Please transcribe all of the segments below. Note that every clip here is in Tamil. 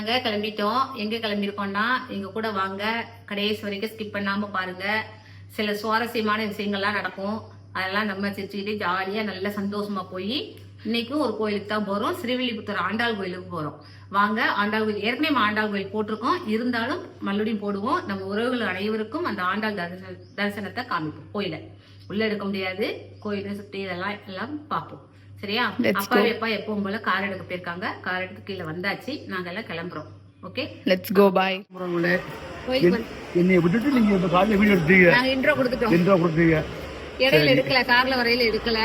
நாங்க கிளம்பிட்டோம். எங்க கிளம்பியிருக்கோம்னா எங்க கூட வாங்க கடைசி வரைக்கும் ஸ்கிப் பண்ணாம பாருங்க. சில சுவாரஸ்யமான விஷயங்கள்லாம் நடக்கும். அதெல்லாம் நம்ம சிரிச்சுக்கிட்டு ஜாலியா நல்ல சந்தோஷமா போய் இன்னைக்கும் ஒரு கோயிலுக்கு தான் போறோம். ஸ்ரீவில்லிபுத்தூர் ஆண்டாள் கோயிலுக்கு போறோம். வாங்க ஆண்டாள் கோயில் ஏற்கனவே ஆண்டாள் கோயில் போட்டிருக்கோம். இருந்தாலும் மறுபடியும் போடுவோம். நம்ம உறவுகள் அனைவருக்கும் அந்த ஆண்டாள் தரிசன தரிசனத்தை காமிப்போம் கோயில. உள்ள எடுக்க முடியாது. கோயிலை சுற்றி இதெல்லாம் எல்லாம் பார்ப்போம். சரியா? அப்பா எப்பா எப்பவும் போல கார் எடுக்க போயிருக்காங்க. கார் எடுத்து கீழே வந்தாச்சு. நாங்க எல்லாம் கிளம்புறோம். ஓகே லெட்ஸ் கோ பாய் உறவுகளே, கோயிலுக்கு வந்து என்னை விட்டுட்டு நீங்க இந்த காலையில வீடியோ எடுத்தீங்க. நாங்க இன்ட்ரோ கொடுத்துட்டோம். என்ற கொடுத்தீங்க. இடையில எடுக்கல கார்ல வரையில எடுக்கல.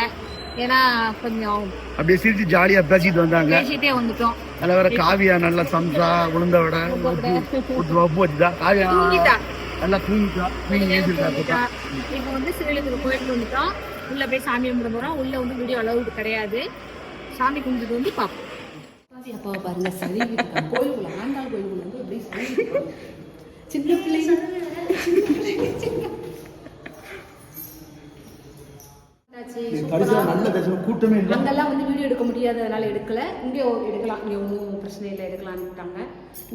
ஏன்னா கொஞ்சம் அப்படியே சிரிச்சு ஜாலியா பேசிட்டு வந்தாங்க. பேசிட்டே வந்துட்டோம். அதுல வேற காவியா நல்லா சம்சா உளுந்த விட உப்பு வச்சுதா. காவியா. நல்லா தூங்கிட்டா. தூங்கி இப்போ வந்து கோயிலுக்கு வந்துட்டோம். உள்ளே போய் சாமி கும்பிட போறோம். உள்ளே வந்து வீடியோ அளவுக்கு கிடையாது. சாமி கும்பிட்டு வந்து பார்ப்போம். அப்பாவை பாருங்க சரி கோயிலுக்குள்ள ஆண்டாள் கோயிலுக்குள்ள வந்து அப்படியே சாமி சின்ன பிள்ளைங்க. கடைசியில் நல்ல தரிசனம் கூட்டமே இல்லை. அங்கெல்லாம் வந்து வீடியோ எடுக்க முடியாது அதனால எடுக்கல. இங்கே எடுக்கலாம் இங்கே ஒன்றும் பிரச்சனை இல்லை எடுக்கலான்ட்டாங்க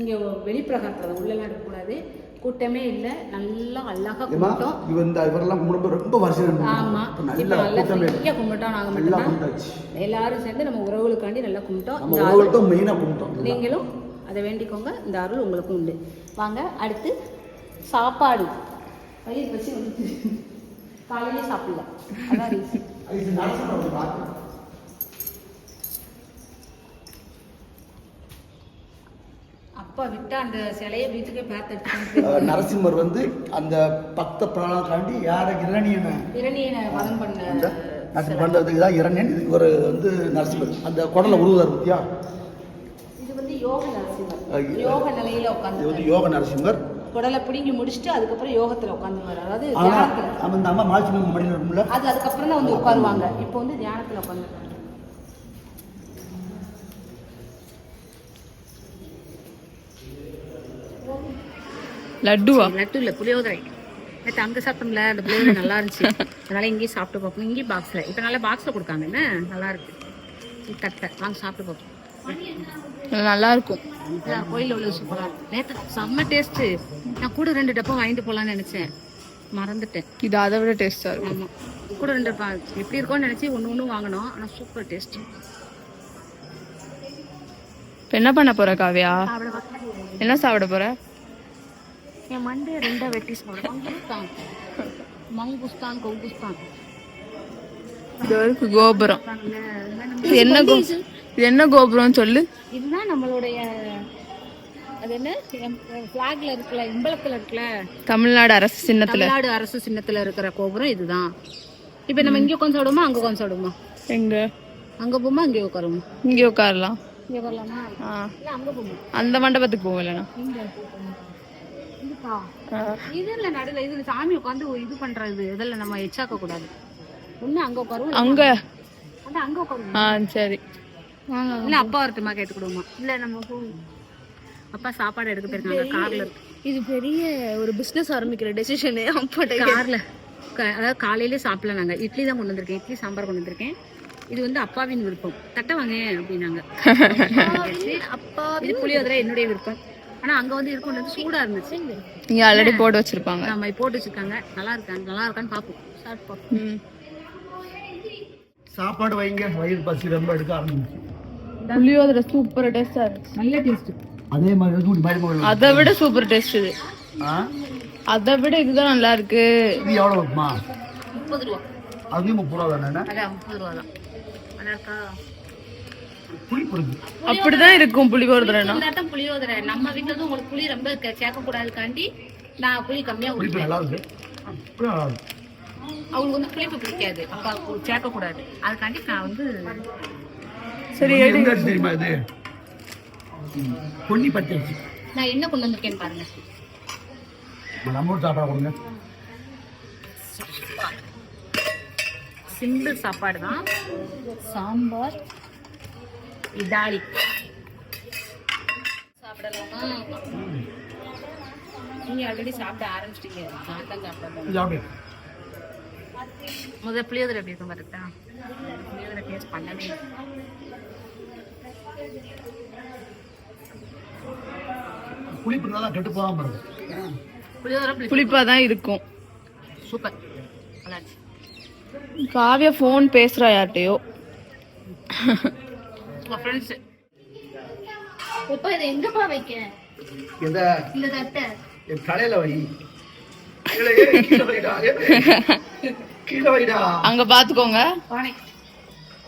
இங்கே வெளிப்பிரகாரத்தில் உள்ளெல்லாம் எடுக்கக்கூடாது. கூட்டமே இல்லை நல்லா அழகா ஏமா கும்பிட்டோம் இவன் இந்த இவரெல்லாம் கும்பிடும்போது ரொம்ப வருஷம் ஆமா இப்ப இப்போ நல்ல நல்லா கூட்டமே ஃப்ரீயாக கும்பிட்டோம் நாங்கள் கும்பிட்டாச்சு. எல்லாரும் சேர்ந்து நம்ம உறவுகளுக்காண்டி நல்லா கும்பிட்டோம். நம்ம இந்த உறவுகள் தான் மெயினாக கும்பிட்டோம். நீங்களும் அதை வேண்டிக்கோங்க. இந்த அருள் உங்களுக்கும் உண்டு. வாங்க அடுத்து சாப்பாடு. வயிறு வச்சு காலையிலே சாப்பிடலாம் அதான் இது நடந்து பார்த்து அப்பா விட்டா அந்த சிலையை வீட்டுக்கே பார்த்து நரசிம்மர் வந்து அந்த பக்த பிராணக்காண்டி யாரை இரணியனை? இரணியனை வதம் பண்ண நரசிம்மர் பண்ணுறதுக்கு தான் இரணியன் இது ஒரு வந்து நரசிம்மர். அந்த குடலை உருவார் பத்தியா? இது வந்து யோக நரசிம்மர். யோக நிலையில இது உட்காந்து வந்து யோக நரசிம்மர். குடலை பிடுங்கி முடிச்சுட்டு அதுக்கப்புறம் யோகத்துல உட்காந்துருவாரு. அதாவது தியானத்துல. அம்மா மடியில் இருக்கும்ல? அது அதுக்கப்புறம் தான் வந்து உட்காருவாங்க. இப்போ வந்து தியானத்துல உட்காந்துருக்காங்க. லட்டுவா? லட்டு இல்லை புளியோதரை. நேற்று அங்கே சாப்பிட்டோம்ல அந்த புளியோதரை நல்லா இருந்துச்சு. அதனால இங்கேயும் சாப்பிட்டு பார்ப்போம். இங்கேயும் பாக்ஸில் இப்போ நல்லா பாக்ஸில் கொடுக்காங்க என்ன? நல்லா இருக்கு. தட்டை வாங்க சாப்பிட்டு பார்ப்போம். நல்லா இருக்கும் கோயிலில் உள்ள சூப்பராக இருக்கும். நேற்று செம்ம டேஸ்ட்டு நான் கூட ரெண்டு டப்பா வாங்கிட்டு போகலான்னு நினச்சேன். மறந்துட்டேன். இது அதை விட டேஸ்டா இருக்கும். ஆமாம் கூட ரெண்டு டப்பா. எப்படி இருக்கும்னு நினச்சி ஒன்று ஒன்று வாங்கினோம். ஆனால் சூப்பர் டேஸ்ட்டு இப்ப என்ன பண்ண போற காவியா? என்ன சாப்பிட போற? என் மண்டே ரெண்டா வெட்டி சாப்பிடும் மங்குஸ்தான். கவுகுஸ்தான் இது இருக்கு கோபுரம். என்ன கோ இது என்ன கோபுரம் சொல்லு. இதுதான் நம்மளுடைய அது என்ன? ஃபிளாக்ல இருக்குல்ல இம்பளத்துல இருக்குல்ல? தமிழ்நாடு அரசு சின்னத்துல. தமிழ்நாடு அரசு சின்னத்துல இருக்கிற கோபுரம் இதுதான். இப்போ நம்ம இங்கே உட்காந்து சாப்பிடுமா அங்கே உட்காந்து சாப்பிடுமா எங்க? அங்கே போமா? இங்கே உட்காருமா இங்கே உட்காரலாம். இங்கே வரலாமா அங்கே போமா? அந்த மண்டபத்துக்கு போவோம் இல்லைனா இது இல்லை நடுவில் இது சாமி உட்காந்து இது பண்றது. இதில் நம்ம எச்சாக்க கூடாது. ஒன்று அங்கே உட்காருவோம் அங்க. அங்கே உட்காருவோம்? ஆ சரி. இல்ல அப்பா வரட்டுமா கேட்டுக்கிடுவோமா இல்ல நம்ம அப்பா சாப்பாடு எடுக்க போயிருக்காங்க கார்ல இது பெரிய ஒரு பிசினஸ் ஆரம்பிக்கிற டெசிஷனு அப்போட்ட கார்ல. க- அதாவது காலையில சாப்பிடல நாங்க. இட்லி தான் கொண்டு வந்திருக்கேன். இட்லி சாம்பார் கொண்டு வந்திருக்கேன். இது வந்து அப்பாவின் விருப்பம். தட்டை வாங்க அப்படின்னாங்க. அப்பா இது புளியோதரை என்னுடைய விருப்பம். ஆனா அங்க வந்து இருக்கும் வந்து சூடா இருந்துச்சு. இங்க ஆல்ரெடி போட்டு வச்சிருப்பாங்க. நம்ம போட்டு வச்சிருக்காங்க. நல்லா இருக்காங்க நல்லா இருக்கான்னு பாப்போம் ஸ்டார்ட் பார்ப்போம். ம். சாப்பாடு வைங்க. வயிறு பசி ரொம்ப எடுக்க ஆரம்பிச்சு. புளியோதரை சூப்பர் டேஸ்டா இருக்கு நல்ல டேஸ்ட் அதே மாதிரி அதை விட சூப்பர் டேஸ்ட் இது. ஆ? அதை விட இதுதான் நல்லா இருக்கு. இது எவ்வளோ இருக்குமா முப்பது ரூபா. அதுவும் முப்பது ரூபா தானே முப்பது ரூபா தான். நல்லா இருக்கா? அப்படிதான் இருக்கும் இல்லாட்டம் புளியோதரை. நம்ம வீட்டுல வந்து உங்களுக்கு புளி ரொம்ப சேர்க்க கூடாதுக்காண்டி நான் புளி கம்மியா புளிப்பு ஊற்றுவேன் அவங்களுக்கு வந்து புளிப்பு பிடிக்காது. அப்பா சேர்க்க கூடாது அதுக்காண்டி நான் வந்து சரி எங்க தெரியுமா இது? பொன்னி பச்சை நான் என்ன கொண்டு வந்திருக்கேன்னு பாருங்க. நம்ம ஊர் சாப்பாடு கொடுங்க. சிம்பிள் சாப்பாடு தான். சாம்பார் இடாலி சாப்பிடலாமா? நீங்க ஆல்ரெடி சாப்பிட ஆரம்பிச்சிட்டீங்க. நான் தான் முதல் புளியோதரை எப்படி இருக்கும் கரெக்டா புளியோதரை டேஸ்ட் பண்ணவே. புளிப்பு கெட்டு இருக்கும் புளிப்பா. தான் சூப்பர். காவியா ஃபோன் பேசுறா யார்கிட்டயோ. ஃப்ரெண்ட்ஸு இப்ப இதை எங்கப்பா வைக்க? இந்த இந்த தட்டை. என் தலையில வை. கீழே ஏறு, கீழே வைடா ஏறு. கீழே வைடா. அங்க பாத்துக்கோங்க.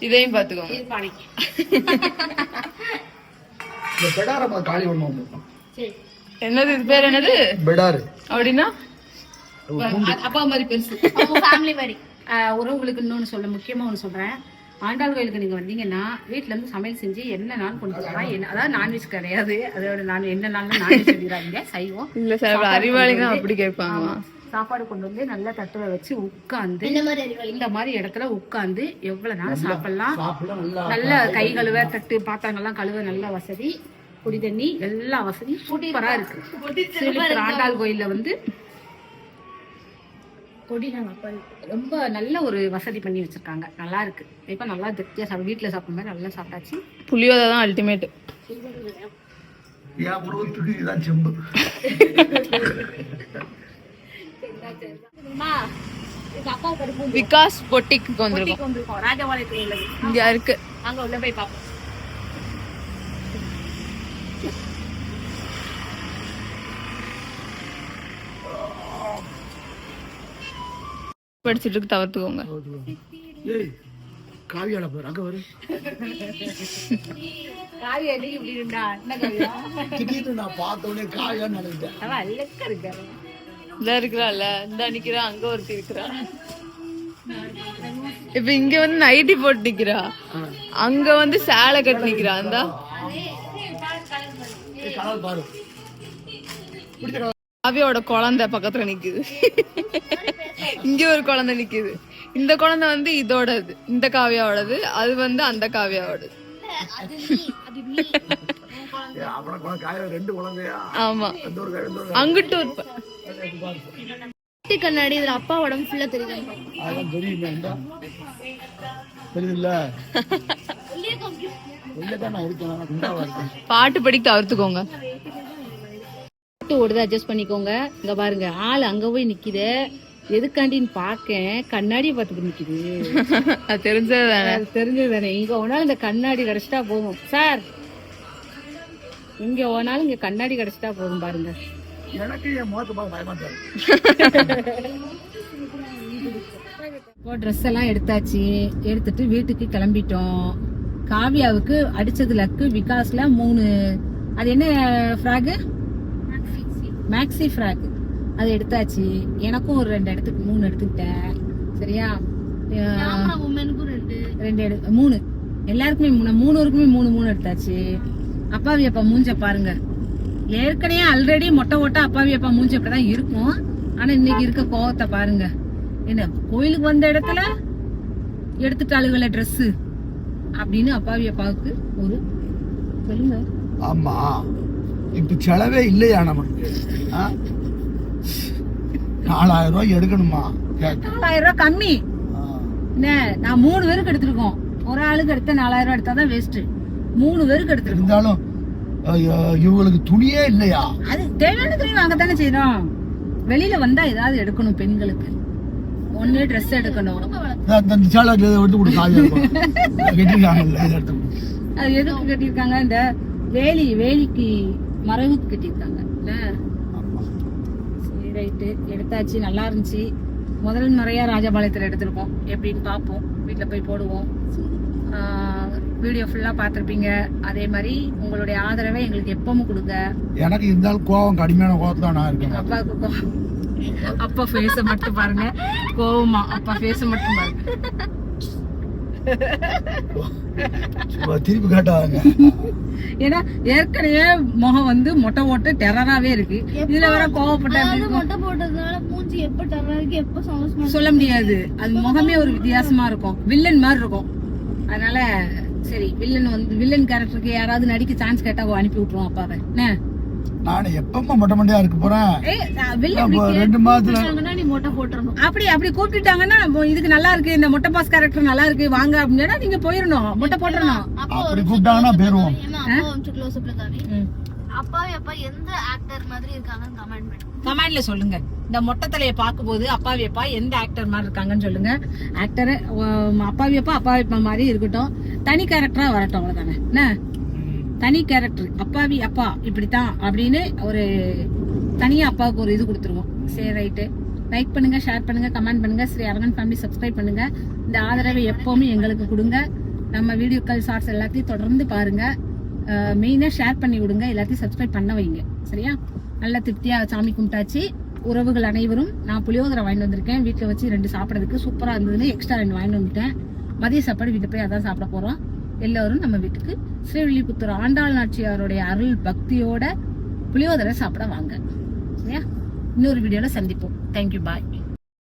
இதையும் பாத்துக்கோங்க ஒண்ணு என்னது இது பேர் என்னது? பெடாரு. அப்படின்னா? அப்பா மாதிரி பெருசு. ஃபேமிலி மாதிரி. ஆஹ் உறவுகளுக்கு இன்னொன்று சொல்ல முக்கியமாக ஒன்று சொல்கிறேன் ஆண்டாள் கோயிலுக்கு நீங்கள் வந்தீங்கன்னா வீட்ல இருந்து சமையல் செஞ்சு என்ன நாள் கொண்டு போகலாம் என்ன அதாவது நான்வெஜ் கிடையாது. அதோட நான் என்ன நாள் நான்வெஜ் சொல்லிடுறாங்க சைவம். இல்ல சார் அறிவாளிங்க அப்படி கேட்பாங்க. சாப்பாடு கொண்டு வந்து நல்லா தட்டுல வச்சு உட்காந்து இந்த மாதிரி அறிவாளி இந்த மாதிரி இடத்துல உட்காந்து எவ்வளவு நாள் சாப்பிடலாம்? சாப்பிட நல்லா நல்ல கை கழுவ தட்டு பாத்திரங்கள்லாம் கழுவ நல்ல வசதி. குடி தண்ணி எல்லா வசதியும் சூப்பரா இருக்கு. ஆண்டாள் கோயில்ல வந்து கொடி ரொம்ப நல்ல ஒரு வசதி பண்ணி வச்சிருக்காங்க. நல்லா இருக்கு. இப்ப நல்லா திருப்தியா சாப்பிட வீட்டுல சாப்பிட்ற மாதிரி நல்லா சாப்பிட்டாச்சு. புளியோதரை தான் அல்டிமேட் என் உறவு துடி தான் செம்பு தெரியுமா எங்க அப்பா கடுப்பு விகாஸ் பொட்டிக்கு வந்திருக்கோம் ராஜபாளையத்துல இங்க இருக்கு. அங்க உள்ள போய் பார்ப்போம். படிச்சுட்டு இருக்கு தவிர்த்துக்கோங்க. ஏய் காவியால போற அங்க வரு காவியா இப்படி இருந்தா? என்ன காவியா? திடீர்னு நான் பார்த்த உடனே காவியான்னு நினைக்கிட்டேன் அவ அழகா இதா இந்த இந்த நிக்கிறா அங்க ஒருத்தி இருக்கிறா. இப்ப இங்க வந்து நைட்டி போட்டு நிக்கிறா. அங்க வந்து சேலை கட்டி நிக்கிறா. அந்த காவியோட குழந்தை பக்கத்துல நிக்குது. இங்க ஒரு குழந்தை நிக்குது. இந்த குழந்தை வந்து இதோடது. இந்த காவியாவோடது. அது வந்து அந்த காவியாவோடது. அப்புறம் காய ரெண்டு குழந்தையா? ஆமா. அங்கிட்டு ஒரு கண்ணாடி இதுல அப்பா உடம்பு ஃபுல்லா தெரியுது. அதான் தெரியுமே தெரியுதுல்ல? பாட்டு படி தவிர்த்துக்கோங்க. பாட்டு ஓடுது அட்ஜஸ்ட் பண்ணிக்கோங்க. இங்க பாருங்க ஆள் அங்க போய் நிக்குது. எதுக்காண்டின்னு பாக்கேன்? கண்ணாடியை பார்த்துட்டு நிக்குது. அது தெரிஞ்சது தானே? தெரிஞ்சது தானே? இங்க ஒன்னாலும் இந்த கண்ணாடி கிடைச்சிட்டா போதும். சார் இங்க ஓனாலும் இங்க கண்ணாடி கிடைச்சிட்டா போதும் பாருங்க. எனக்கு என் முகத்தை பார்க்க பயமா இப்போ ட்ரெஸ் எல்லாம் எடுத்தாச்சு. எடுத்துட்டு வீட்டுக்கு கிளம்பிட்டோம். காவியாவுக்கு அடிச்சது லக்கு விகாஸ்ல மூணு. அது என்ன ஃப்ராகு மேக்ஸி ஃப்ராக் அது எடுத்தாச்சு. எனக்கும் ஒரு ரெண்டு இடத்துக்கு மூணு எடுத்துக்கிட்டேன். சரியா? ரெண்டு. ரெண்டு எடு மூணு. எல்லாருக்குமே மூணு மூணுருக்குமே மூணு மூணு எடுத்தாச்சு. அப்பாவி அப்பா மூஞ்ச பாருங்க. ஏற்கனவே ஆல்ரெடி மொட்டை ஓட்ட அப்பாவி அப்பா மூஞ்சி அப்படிதான் இருக்கும். ஆனா இன்னைக்கு இருக்க கோவத்தை பாருங்க. என்ன கோயிலுக்கு வந்த இடத்துல எடுத்துட்டாளுகள Dress அப்படின்னு அப்பாவி அப்பாவுக்கு ஒரு சொல்லுங்க. ஆமா. இப்ப செலவே இல்லையா நமக்கு? நாலாயிரம் ரூபாய் எடுக்கணுமா. நாலாயிரம் ரூபாய் கம்மி. என்ன நான் மூணு பேருக்கு எடுத்திருக்கோம். ஒரு ஆளுக்கு எடுத்த நாலாயிரம் ரூபாய் எடுத்தாதான் வேஸ்ட் மூணு பேருக்கு எடுத்திருக்கோம். இருந்தாலும் ஐயோ, இவங்களுக்கு துணியே இல்லையா? அது தேவையான துணி வாங்கத்தானே செய்யறோம் வெளியில வந்தா ஏதாவது எடுக்கணும் பெண்களுக்கு. ஒண்ணு Dress எடுக்கணும். இந்த- இந்த இந்த சேலை இதை எடுத்து. அது எதுக்கு கட்டியிருக்காங்க? இந்த வேலி வேலிக்கு மறைவுக்கு கட்டியிருக்காங்க. சரி ரைட்டு. எடுத்தாச்சு நல்லா இருந்துச்சு. முதல் முறையா ராஜபாளையத்துல எடுத்திருக்கோம். எப்படின்னு பார்ப்போம். வீட்டுல போய் போடுவோம். வீடியோ ஃபுல்லா பார்த்திருப்பீங்க. அதே மாதிரி உங்களுடைய ஆதரவை எங்களுக்கு எப்பவும் கொடுங்க. எனக்கு இருந்தாலும் கோவம் கடுமையான கோவத்துல நான் இருக்கேன். அப்பாவுக்கு கோ- அப்பா ஃபேஸ மட்டும் பாருங்க. கோவமா அப்பா ஃபேஸ மட்டும் பாருங்க. சும்மா திருப்பி காட்டாங்க ஏன்னா ஏற்கனவே முகம் வந்து மொட்டை ஓட்டு டெரராவே இருக்கு. இதுல வர கோவப்பட்ட மொட்டை போட்டதுனால மூஞ்சி எப்ப டர்ரா இருக்கு எப்ப சந்தோஷமா சொல்ல முடியாது. அது முகமே ஒரு வித்தியாசமா இருக்கும். வில்லன் மாதிரி இருக்கும். அதனால சரி வில்லன் வந்து வில்லன் கேரக்டருக்கு யாராவது நடிக்க சான்ஸ் கேட்டா அனுப்பி விட்டுருவோம் அப்பாவை. என்ன? நான் எப்பமா மொட்டை மண்டையா இருக்க போறேன்? ரெண்டு மாதத்துல நீ மொட்டை போட்டுறணும். அப்படி அப்படி கூப்பிட்டுட்டாங்கன்னா இதுக்கு நல்லா இருக்கு இந்த மொட்டை பாஸ் கேரக்டர் நல்லா இருக்கு வாங்க அப்படின்னு நீங்க போயிடணும் மொட்டை போட்டுறணும். அப்போ அப்படி கூப்பிட்டாங்கன்னா போயிருவோம். அப்பா அப்பா எந்த ஆக்டர் மாதிரி இருக்காங்கன்னு கமெண்ட் பண்ணுங்க கமெண்ட்ல சொல்லுங்க. இந்த மொட்டை தலையை பார்க்கும்போது அப்பாவி அப்பா எந்த ஆக்டர் மாதிரி இருக்காங்கன்னு சொல்லுங்க. ஆக்டர் அப்பாவி அப்பா அப்பாவி அப்பா மாதிரி இருக்கட்டும். தனி கேரக்டரா வரட்டும் அவ்வளவுதானே? என்ன? தனி கேரக்டர் அப்பாவி அப்பா இப்படித்தான் அப்படின்னு ஒரு தனியா அப்பாவுக்கு ஒரு இது கொடுத்துருவோம். சரி ரைட்டு லைக் பண்ணுங்க ஷேர் பண்ணுங்க கமெண்ட் பண்ணுங்க. ஸ்ரீ அரங்கன் ஃபேமிலி சப்ஸ்கிரைப் பண்ணுங்க. இந்த ஆதரவை எப்பவுமே எங்களுக்கு கொடுங்க. நம்ம வீடியோக்கள் ஷார்ட்ஸ் எல்லாத்தையும் தொடர்ந்து பாருங்க. மெயினாக ஷேர் பண்ணி விடுங்க. எல்லாத்தையும் சப்ஸ்கிரைப் பண்ண வைங்க. சரியா? நல்ல திருப்தியா சாமி கும்பிட்டாச்சு. உறவுகள் அனைவரும் நான் புளியோதரை வாங்கிட்டு வந்திருக்கேன். வீட்டில் வச்சு ரெண்டு சாப்பிட்றதுக்கு சூப்பராக இருந்ததுன்னு எக்ஸ்ட்ரா ரெண்டு வாங்கிட்டு வந்துட்டேன். மதிய சாப்பாடு வீட்டில் போய் அதான் சாப்பிட போகிறோம் எல்லோரும் நம்ம வீட்டுக்கு ஸ்ரீவில்லிபுத்தூர் ஆண்டாள் நாச்சியாருடைய அருள் பக்தியோட புளியோதரை சாப்பிட வாங்க. சரியா? இன்னொரு வீடியோவில் சந்திப்போம். Thank you bye